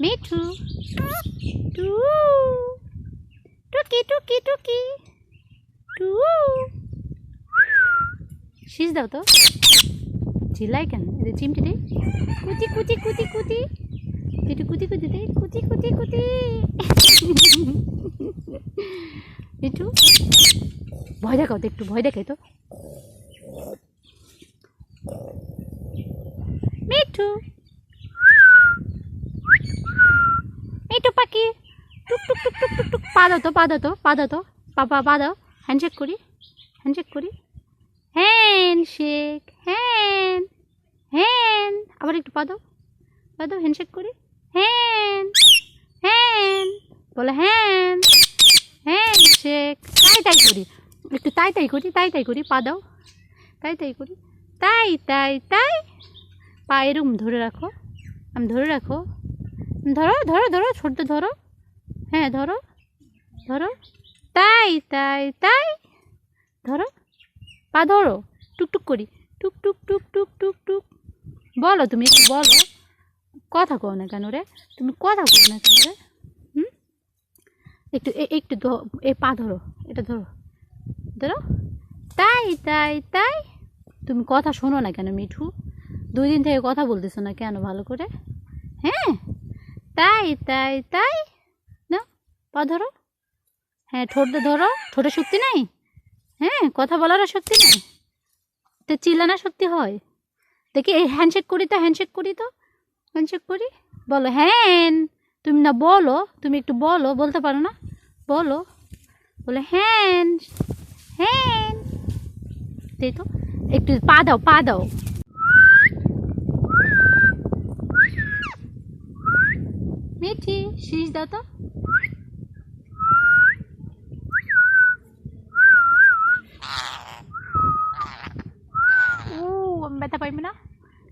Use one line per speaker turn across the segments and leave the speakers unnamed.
Mithu two টুকি টুকি টুকি টু শীষ দাও তো চিল্লাই কেন এদের চিমটি দে কুচি কুচি কুচি কুচি একটু কুচি কুচি দে কুচি কুচি কুচি মিঠু ভয় দেখাও তো একটু ভয় দেখাই তো মিঠু মিঠু পাখি। টুক টুক টুক টুক টুক টুক। পা দাও তো পা দাও তো পা দাও তো। পা পা পা দাও হ্যান্ডশেক করি হ্যান্ডশেক করি। হ্যান্ডশেক হ্যান্ড হ্যান্ড আবার একটু পা দাও পা দাও হ্যান্ডশেক করি। হ্যান্ড হ্যান্ড বলে হ্যান্ড হ্যান্ডশেক তাই তাই করি। একটু তাই তাই করি, তাই তাই করি পা দাও তাই তাই করি। তাই তাই তাই। পা এরকম ধরে রাখো আমি ধরে রাখো। ধরো ধরো ধরো ছোট্ট ধরো। হ্যাঁ ধরো ধরো। তাই তাই তাই। ধরো, পা ধরো টুকটুক করি। টুক টুক টুক টুক টুক টুক। বলো তুমি একটু বলো। কথা কও না কেন রে? তুমি কথা কো না কেন রে? হুম? একটু একটু এ, পা ধরো, এটা ধরো। ধরো। তাই তাই তাই। তুমি কথা শোনো না কেন মিঠু? দুই দিন থেকে কথা বলতেছো না কেন ভালো করে? হ্যাঁ? তাই তাই তাই? না, পা ধরো। হ্যাঁ ঠোঁটটা ধরো। ঠোঁটে শক্তি নাই? হ্যাঁ কথা বলারও শক্তি নাই? তো চিল্লানা শক্তি হয়? দেখি, এই হ্যান্ডশেক করি তো হ্যান্ডশেক করি তো। হ্যান্ডশেক করি? বলো, হ্যান, তুমি না বলো, তুমি একটু বলো, বলতে পারো না? বলো। বলে, হ্যান হ্যান। তাই তো, একটু পা দাও পা দাও মিঠি শীষ দাও তো ও আমি ব্যথা পাইবে না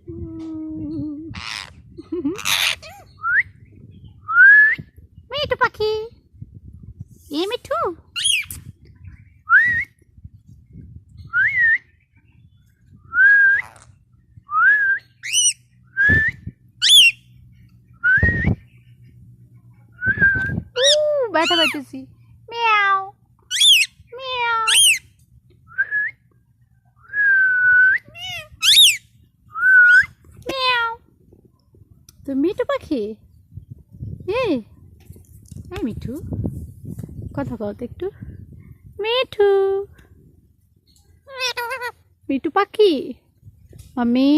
উম। মিঠু পাখি এ মিঠু উ, ব্যথা পাইতেছি। মিয়াও মিয়াও। মিয়াও। তো মিঠু পাখি? এ মিঠু। কথা কও তো একটু। মিঠু। মিঠু পাখি? মামি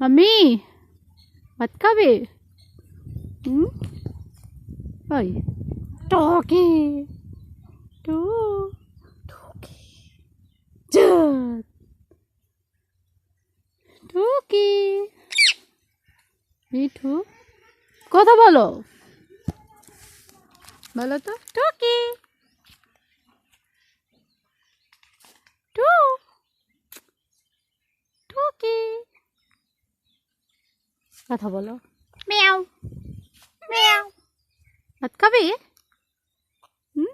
মামি ভাত খাবে? হুম? ওই, টকি। Two, talkie. টুকি। মিঠু, কথা বলো। বলো তো, টুকি। টু, টুকি। কথা বলো। মিয়াও। মিয়াও। ভাত খাবে? হুম?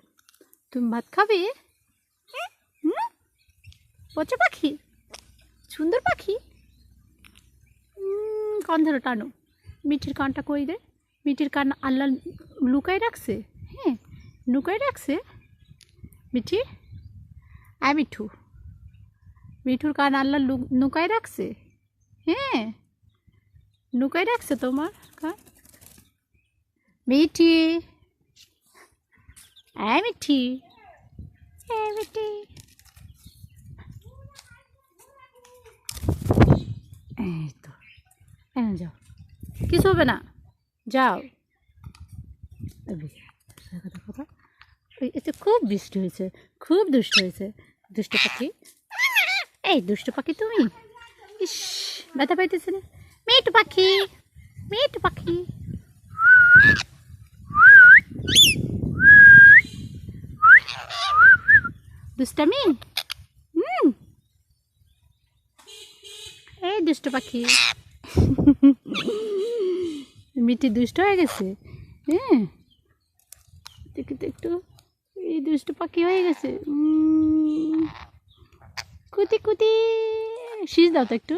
তুমি ভাত খাবে? হুম? পচা পাখি? সুন্দর পাখি? কান টানো। মিঠির কানটা কই দে মিঠির কান আল্লাহ লুকাই রাখছে? হ্যাঁ লুকাই রাখছে? মিঠি? আয় মিঠু। মিঠুর কান আল্লাহ লুকাই রাখছে? হ্যাঁ লুকাই রাখছে তোমার কান? মিঠি। আয় মিঠি। আয় মিঠি। এই তো। এখানে যাও। কিছু হবে না। যাও। ওই, এতে খুব বৃষ্টি হয়েছে। খুব দুষ্ট হয়েছে। দুষ্ট পাখি। এই, দুষ্ট পাখি তুমি? ইস, ব্যথা পাইতেছে না মেয়েটু পাখি। মেয়েটু পাখি। দুষ্টামি? হুম। এই দুষ্ট পাখি। মিটি দুষ্ট হয়ে গেছে। হ্যাঁ। দেখি তো একটু। এই দুষ্ট পাখি হয়ে গেছে। কুতি কুতি। শীষ দাও তো একটু।